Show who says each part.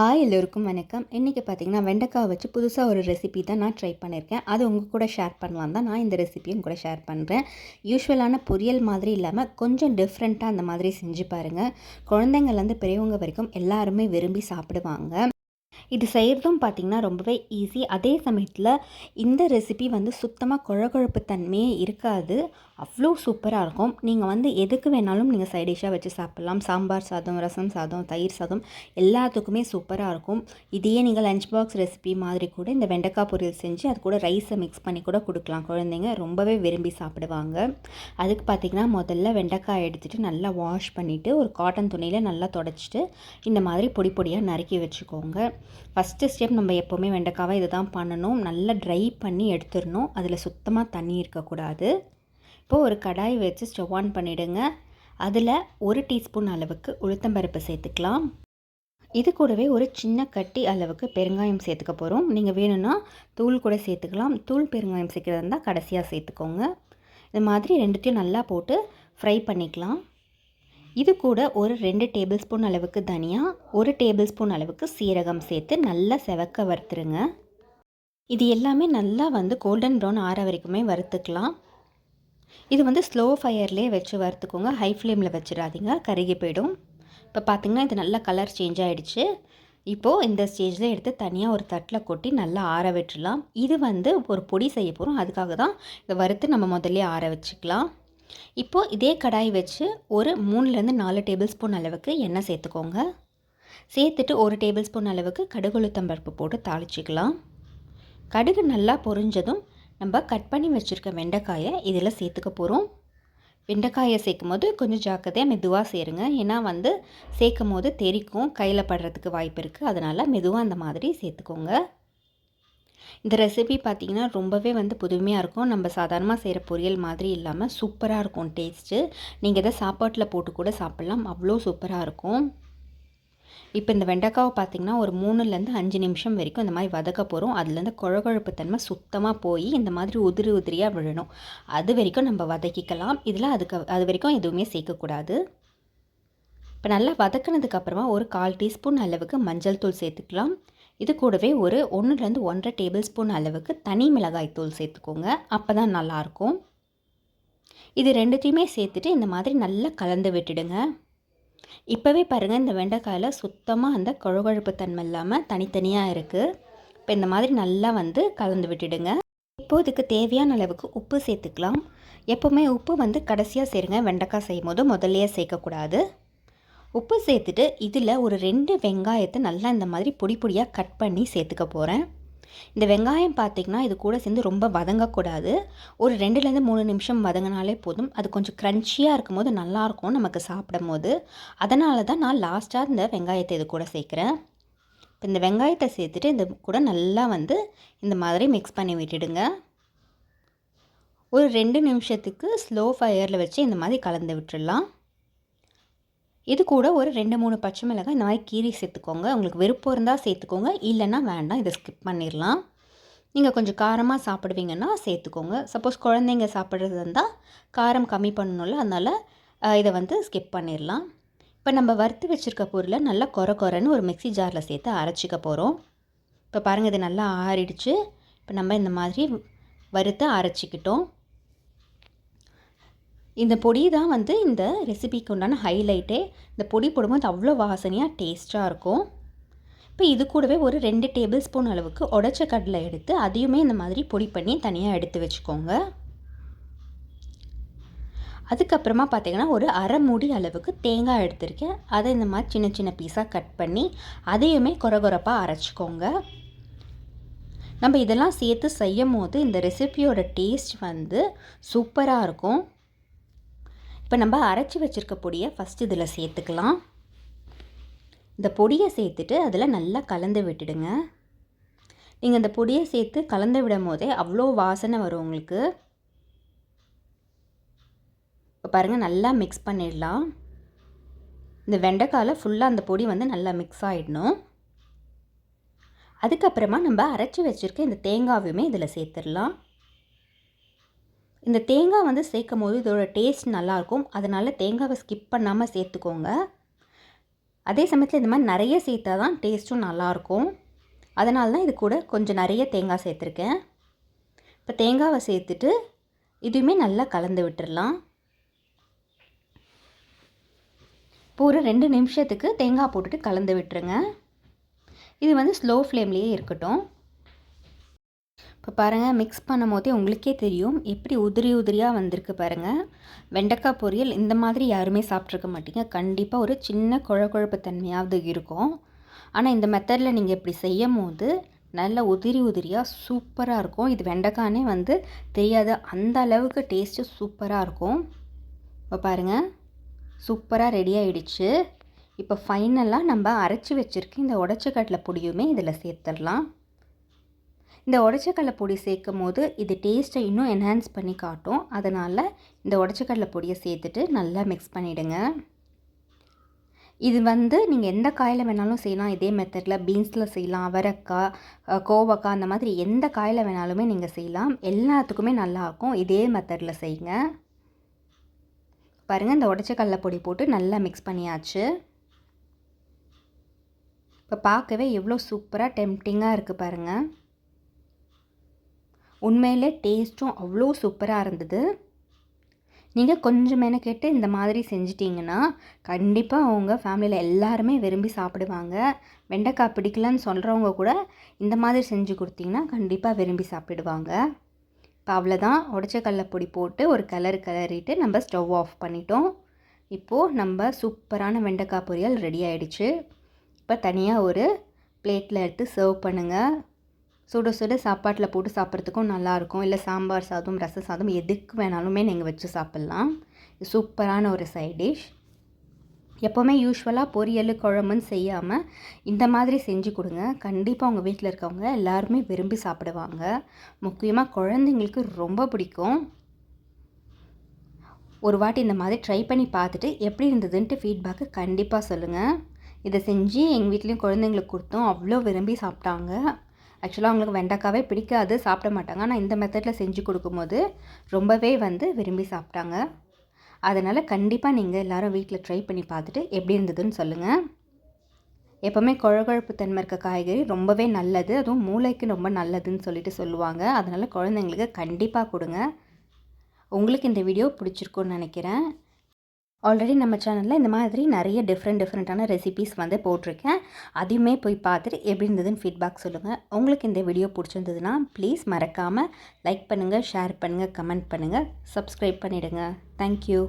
Speaker 1: Hi எல்லோருக்கும் வணக்கம். இன்றைக்கி பார்த்தீங்கன்னா வெண்டைக்காய் வச்சு புதுசாக ஒரு ரெசிபி தான் நான் ட்ரை பண்ணியிருக்கேன் அது உங்கள் கூட ஷேர் பண்ணலாம் தான் நான் இந்த ரெசிபியும் கூட ஷேர் பண்ணுறேன் யூஸ்வலான பொரியல் மாதிரி இல்லாமல் கொஞ்சம் டிஃப்ரெண்ட்டாக அந்த மாதிரி செஞ்சு பாருங்கள் குழந்தைங்கள்லேருந்து பெரியவங்க வரைக்கும் எல்லாருமே விரும்பி சாப்பிடுவாங்க. இது செய்கிறதும் பார்த்திங்கன்னா ரொம்பவே ஈஸி அதே சமயத்தில் இந்த ரெசிபி வந்து சுத்தமாக குழகுழப்பு தன்மையே இருக்காது. அவ்வளோ சூப்பராக இருக்கும். நீங்கள் வந்து எதுக்கு வேணாலும் நீங்கள் சைட் டிஷ்ஷாக வச்சு சாப்பிட்லாம். சாம்பார் சாதம் ரசம் சாதம் தயிர் சாதம் எல்லாத்துக்குமே சூப்பராக இருக்கும். இதையே நீங்கள் லஞ்ச் பாக்ஸ் ரெசிபி மாதிரி கூட இந்த வெண்டைக்காய் பொரியல் செஞ்சு அது கூட ரைஸை மிக்ஸ் பண்ணி கூட கொடுக்கலாம். குழந்தைங்க ரொம்பவே விரும்பி சாப்பிடுவாங்க. அதுக்கு பார்த்திங்கன்னா முதல்ல வெண்டைக்காய் எடுத்துகிட்டு நல்லா வாஷ் பண்ணிவிட்டு ஒரு காட்டன் துணியில் நல்லா தொடச்சிட்டு இந்த மாதிரி பொடி பொடியாக நறுக்கி வச்சுக்கோங்க. ஃபஸ்ட்டு ஸ்டெப் நம்ம எப்போவுமே வெண்டைக்காவை இது தான் பண்ணணும். நல்லா ட்ரை பண்ணி எடுத்துடணும். அதில் சுத்தமாக தண்ணி இருக்கக்கூடாது. இப்போது ஒரு கடாய் வச்சு ஸ்டவ் ஆன் பண்ணிவிடுங்க அதில் ஒரு டீஸ்பூன் அளவுக்கு உளுத்தம்பருப்பு சேர்த்துக்கலாம். இது கூடவே ஒரு சின்ன கட்டி அளவுக்கு பெருங்காயம் சேர்த்துக்க போகிறோம் நீங்கள் வேணும்னா தூள் கூட சேர்த்துக்கலாம். தூள் பெருங்காயம் சேர்க்குறதா இருந்தால் கடைசியாக சேர்த்துக்கோங்க. இது மாதிரி ரெண்டுத்தையும் நல்லா போட்டு ஃப்ரை பண்ணிக்கலாம். இது கூட ஒரு ரெண்டு டேபிள் ஸ்பூன் அளவுக்கு தனியா ஒரு டேபிள் ஸ்பூன் அளவுக்கு சீரகம் சேர்த்து நல்லா செவக்க வறுத்துருங்க. இது எல்லாமே நல்லா வந்து கோல்டன் ப்ரௌன் ஆற வரைக்குமே வறுத்துக்கலாம். இது வந்து ஸ்லோ ஃபயர்லேயே வச்சு வறுத்துக்கோங்க. ஹை ஃப்ளேமில் வச்சிடாதீங்க. கருகி போயிடும். இப்போ பார்த்திங்கன்னா இது நல்லா கலர் சேஞ்ச் ஆகிடுச்சு இப்போது இந்த ஸ்டேஜில் எடுத்து தனியாக ஒரு தட்டில் கொட்டி நல்லா ஆற விட்டுடலாம். இது வந்து ஒரு பொடி செய்ய போகிறோம் அதுக்காக தான் இதை வறுத்து நம்ம முதல்ல ஆற வச்சுக்கலாம். இப்போது இதே கடாய் வச்சு ஒரு மூணுலேருந்து நாலு டேபிள் ஸ்பூன் அளவுக்கு எண்ணெய் சேர்த்துக்கோங்க. சேர்த்துட்டு ஒரு டேபிள் ஸ்பூன் அளவுக்கு கடுகுளுத்தம்பருப்பு போட்டு தாளிச்சிக்கலாம். கடுகு நல்லா பொரிஞ்சதும் நம்ம கட் பண்ணி வச்சுருக்க வெண்டைக்காயை இதில் சேர்த்துக்க போகிறோம் வெண்டைக்காயை சேர்க்கும் போது கொஞ்சம் ஜாக்கிரதையாக மெதுவாக சேருங்க. ஏன்னா வந்து சேர்க்கும் போது தெரிக்கும் கையில் படுறதுக்கு வாய்ப்பு இருக்குது அதனால் மெதுவாக அந்த மாதிரி சேர்த்துக்கோங்க. இந்த ரெசிபி பார்த்திங்கன்னா ரொம்பவே வந்து புதுமையாக இருக்கும். நம்ம சாதாரணமாக செய்கிற பொரியல் மாதிரி இல்லாமல் சூப்பராக இருக்கும் டேஸ்ட்டு நீங்கள் இதை சாப்பாட்டில் போட்டு கூட சாப்பிட்லாம். அவ்வளோ சூப்பராக இருக்கும். இப்போ இந்த வெண்டைக்காவை பார்த்திங்கன்னா ஒரு மூணுலேருந்து அஞ்சு நிமிஷம் வரைக்கும் இந்த மாதிரி வதக்க போகிறோம் அதுலேருந்து குழகுழப்பு தன்மை சுத்தமாக போய் இந்த மாதிரி உதிரி உதிரியாக விழணும். அது வரைக்கும் நம்ம வதக்கிக்கலாம். இதில் அதுக்கு அது வரைக்கும் எதுவுமே சேர்க்கக்கூடாது இப்போ நல்லா வதக்கினதுக்கப்புறமா ஒரு கால் டீஸ்பூன் அளவுக்கு மஞ்சள் தூள் சேர்த்துக்கலாம். இது கூடவே ஒரு ஒன்றுலேருந்து ஒன்றரை டேபிள் ஸ்பூன் அளவுக்கு தனி மிளகாய் தூள் சேர்த்துக்கோங்க. அப்போ தான் நல்லாயிருக்கும். இது ரெண்டுத்தையுமே சேர்த்துட்டு இந்த மாதிரி நல்லா கலந்து விட்டுடுங்க. இப்போவே பாருங்கள் இந்த வெண்டைக்காயில் சுத்தமாக அந்த கொழுகொழுப்பு தன்மை இல்லாமல் தனித்தனியாக இருக்குது இப்போ இந்த மாதிரி நல்லா வந்து கலந்து விட்டுடுங்க. இப்போது இதுக்கு தேவையான அளவுக்கு உப்பு சேர்த்துக்கலாம். எப்போவுமே உப்பு வந்து கடைசியாக சேருங்க. வெண்டைக்காய் செய்யும் போது முதல்லையே சேர்க்கக்கூடாது. உப்பு சேர்த்துட்டு இதில் ஒரு ரெண்டு வெங்காயத்தை நல்லா இந்த மாதிரி பொடி பொடியாக கட் பண்ணி சேர்த்துக்க போகிறேன். இந்த வெங்காயம் பார்த்திங்கன்னா இது கூட சேர்ந்து ரொம்ப வதங்கக்கூடாது. ஒரு ரெண்டுலேருந்து மூணு நிமிஷம் வதங்கினாலே போதும். அது கொஞ்சம் க்ரன்ச்சியாக இருக்கும் போது நல்லாயிருக்கும் நமக்கு சாப்பிடும் போது அதனால தான் நான் லாஸ்ட்டாக இந்த வெங்காயத்தை இது கூட சேர்க்குறேன். இப்போ இந்த வெங்காயத்தை சேர்த்துட்டு இந்த கூட நல்லா வந்து இந்த மாதிரி மிக்ஸ் பண்ணி விட்டுடுங்க. ஒரு ரெண்டு நிமிஷத்துக்கு ஸ்லோ ஃபயரில் வச்சு இந்த மாதிரி கலந்து விட்டுடலாம். இது கூட ஒரு ரெண்டு மூணு பச்சை மிளகாய் இந்த மாதிரி கீரி சேர்த்துக்கோங்க. உங்களுக்கு விருப்பம் இருந்தால் சேர்த்துக்கோங்க. இல்லைன்னா வேண்டாம். இதை ஸ்கிப் பண்ணிடலாம் நீங்கள் கொஞ்சம் காரமாக சாப்பிடுவீங்கன்னா சேர்த்துக்கோங்க. சப்போஸ் குழந்தைங்க சாப்பிட்றது இருந்தால் காரம் கம்மி பண்ணணும்ல அதனால் இதை வந்து ஸ்கிப் பண்ணிடலாம் இப்போ நம்ம வறுத்து வச்சுருக்க பொருளை நல்லா குறை குறைன்னு ஒரு மிக்சி ஜாரில் சேர்த்து அரைச்சிக்க போகிறோம் இப்போ பாருங்கள் இது நல்லா ஆறிடுச்சு. இப்போ நம்ம இந்த மாதிரி வறுத்து அரைச்சிக்கிட்டோம். இந்த பொடி தான் வந்து இந்த ரெசிபிக்கு உண்டான ஹைலைட்டே இந்த பொடி போடும்போது அவ்வளோ வாசனையாக டேஸ்ட்டாக இருக்கும். இப்போ இது கூடவே ஒரு ரெண்டு டேபிள் ஸ்பூன் அளவுக்கு உடச்ச கடலை எடுத்து அதையுமே இந்த மாதிரி பொடி பண்ணி தனியாக எடுத்து வச்சுக்கோங்க. அதுக்கப்புறமா பார்த்திங்கன்னா ஒரு அரை மூடி அளவுக்கு தேங்காய் எடுத்திருக்கேன். அதை இந்த மாதிரி சின்ன சின்ன பீஸாக கட் பண்ணி அதையுமே குறகுறப்பாக அரைச்சிக்கோங்க. நம்ம இதெல்லாம் சேர்த்து செய்யும் போது இந்த ரெசிபியோட டேஸ்ட் வந்து சூப்பராக இருக்கும். இப்போ நம்ம அரைச்சி வச்சுருக்க பொடியை ஃபஸ்ட் இதில் சேர்த்துக்கலாம். இந்த பொடியை சேர்த்துட்டு அதில் நல்லா கலந்து விட்டுடுங்க. நீங்கள் இந்த பொடியை சேர்த்து கலந்து விடும் போதே அவ்வளோ வாசனை வரும் உங்களுக்கு. இப்போ பாருங்கள் நல்லா மிக்ஸ் பண்ணிடலாம். இந்த வெண்டைக்காயில் ஃபுல்லாக அந்த பொடி வந்து நல்லா மிக்ஸ் ஆகிடணும் அதுக்கப்புறமா நம்ம அரைச்சி வச்சுருக்க இந்த தேங்காவையுமே இதில் சேர்த்துடலாம். இந்த தேங்காய் வந்து சேர்க்கும் போது இதோட டேஸ்ட் நல்லாயிருக்கும். அதனால் தேங்காவை ஸ்கிப் பண்ணாமல் சேர்த்துக்கோங்க. அதே சமயத்தில் இந்த மாதிரி நிறைய சேர்த்தா தான் டேஸ்ட்டும் நல்லாயிருக்கும். அதனால தான் இது கூட கொஞ்சம் நிறைய தேங்காய் சேர்த்துருக்கேன். இப்போ தேங்காவை சேர்த்துட்டு இதுவுமே நல்லா கலந்து விட்டுடலாம். இப்போ ஒரு ரெண்டு நிமிஷத்துக்கு தேங்காய் போட்டுட்டு கலந்து விட்டுருங்க. இது வந்து ஸ்லோ ஃப்ளேம்லேயே இருக்கட்டும். இப்போ பாருங்கள் மிக்ஸ் பண்ணும் போதே உங்களுக்கே தெரியும் எப்படி உதிரி உதிரியாக வந்திருக்கு பாருங்கள் வெண்டைக்காய் பொரியல் இந்த மாதிரி யாருமே சாப்பிட்ருக்க மாட்டீங்க. கண்டிப்பாக ஒரு சின்ன குழ குழப்பு தன்மையாவது இருக்கும். ஆனால் இந்த மெத்தடில் நீங்கள் இப்படி செய்யும் போது நல்ல உதிரி உதிரியாக சூப்பராக இருக்கும். இது வெண்டைக்கானே வந்து தெரியாது. அந்த அளவுக்கு டேஸ்ட்டு சூப்பராக இருக்கும். இப்போ பாருங்கள் சூப்பராக ரெடி ஆகிடுச்சு இப்போ ஃபைனலாக நம்ம அரைச்சி வச்சுருக்க இந்த உடச்சக்கடலை பொடியுமே இதில் சேர்த்துடலாம். இந்த உடச்சக்கடலை பொடி சேர்க்கும் போது இது டேஸ்ட்டை இன்னும் என்ஹான்ஸ் பண்ணி காட்டும். அதனால் இந்த உடச்சக்கடலை பொடியை சேர்த்துட்டு நல்லா மிக்ஸ் பண்ணிவிடுங்க இது வந்து நீங்கள் எந்த காயில் வேணாலும் செய்யலாம். இதே மெத்தடில் பீன்ஸில் செய்யலாம். அவரைக்காய் கோவக்காய் அந்த மாதிரி எந்த காயில் வேணாலுமே நீங்கள் செய்யலாம். எல்லாத்துக்குமே நல்லாயிருக்கும் இதே மெத்தடில் செய்யுங்க. பாருங்கள் இந்த உடச்சக்கடலை பொடி போட்டு நல்லா மிக்ஸ் பண்ணியாச்சு. இப்போ பார்க்கவே எவ்வளோ சூப்பராக டெம்டிங்காக இருக்குது பாருங்கள் உண்மையிலே டேஸ்ட்டும் அவ்வளோ சூப்பராக இருந்தது. நீங்கள் கொஞ்சம் மெனக்கெட்டு இந்த மாதிரி செஞ்சிட்டிங்கன்னா கண்டிப்பாக அவங்க ஃபேமிலியில் எல்லாருமே விரும்பி சாப்பிடுவாங்க. வெண்டைக்காய் பிடிக்கலன்னு சொல்கிறவங்க கூட இந்த மாதிரி செஞ்சு கொடுத்தீங்கன்னா கண்டிப்பாக விரும்பி சாப்பிடுவாங்க. இப்போ அவ்வளோதான் உடச்ச பொடி போட்டு ஒரு கலர் கலரிட்டு நம்ம ஸ்டவ் ஆஃப் பண்ணிட்டோம். இப்போது நம்ம சூப்பரான வெண்டைக்காய் பொரியல் ரெடி ஆகிடுச்சு இப்போ தனியாக ஒரு பிளேட்டில் எடுத்து சர்வ் பண்ணுங்கள் சுட சுட சாப்பாட்டில் போட்டு சாப்பிட்றதுக்கும் நல்லாயிருக்கும். இல்லை சாம்பார் சாதம் ரச சாதம் எதுக்கு வேணாலுமே நீங்கள் வச்சு சாப்பிட்லாம். சூப்பரான ஒரு சைட் டிஷ். எப்போவுமே யூஸ்வலாக பொரியல் குழம்புன்னு செய்யாமல் இந்த மாதிரி செஞ்சு கொடுங்க. கண்டிப்பாக உங்கள் வீட்டில் இருக்கவங்க எல்லாருமே விரும்பி சாப்பிடுவாங்க. முக்கியமாக குழந்தைங்களுக்கு ரொம்ப பிடிக்கும். ஒரு வாட்டி இந்த மாதிரி ட்ரை பண்ணி பார்த்துட்டு எப்படி இருந்ததுன்ட்டு ஃபீட்பேக்கு கண்டிப்பாக சொல்லுங்கள் இதை செஞ்சு எங்கள் வீட்லேயும் குழந்தைங்களுக்கு கொடுத்தோம். அவ்வளோ விரும்பி சாப்பிட்டாங்க. ஆக்சுவலாக அவங்களுக்கு வெண்டைக்காவே பிடிக்காது சாப்பிட மாட்டாங்க. ஆனால் இந்த மெத்தடில் செஞ்சு கொடுக்கும்போது ரொம்பவே வந்து விரும்பி சாப்பிட்டாங்க. அதனால் கண்டிப்பாக நீங்கள் எல்லோரும் வீட்டில் ட்ரை பண்ணி பார்த்துட்டு எப்படி இருந்ததுன்னு சொல்லுங்கள் எப்போவுமே குழகுழப்பு தன்மை இருக்க காய்கறி ரொம்பவே நல்லது. அதுவும் மூளைக்கு ரொம்ப நல்லதுன்னு சொல்லிட்டு சொல்லுவாங்க. அதனால் குழந்தைங்களுக்கு கண்டிப்பாக கொடுங்க. உங்களுக்கு இந்த வீடியோ பிடிச்சிருக்குன்னு நினைக்கிறேன். ஆல்ரெடி நம்ம சேனலில் இந்த மாதிரி நிறைய டிஃப்ரெண்ட் டிஃப்ரெண்ட்டான ரெசிபீஸ் வந்து போட்டிருக்கேன். அதையுமே போய் பார்த்துட்டு எப்படி இருந்ததுன்னு ஃபீட்பேக் சொல்லுங்கள் உங்களுக்கு இந்த வீடியோ பிடிச்சிருந்ததுன்னா ப்ளீஸ் மறக்காமல் லைக் பண்ணுங்கள் ஷேர் பண்ணுங்கள் கமெண்ட் பண்ணுங்கள் சப்ஸ்கிரைப் பண்ணிவிடுங்க தேங்க்யூ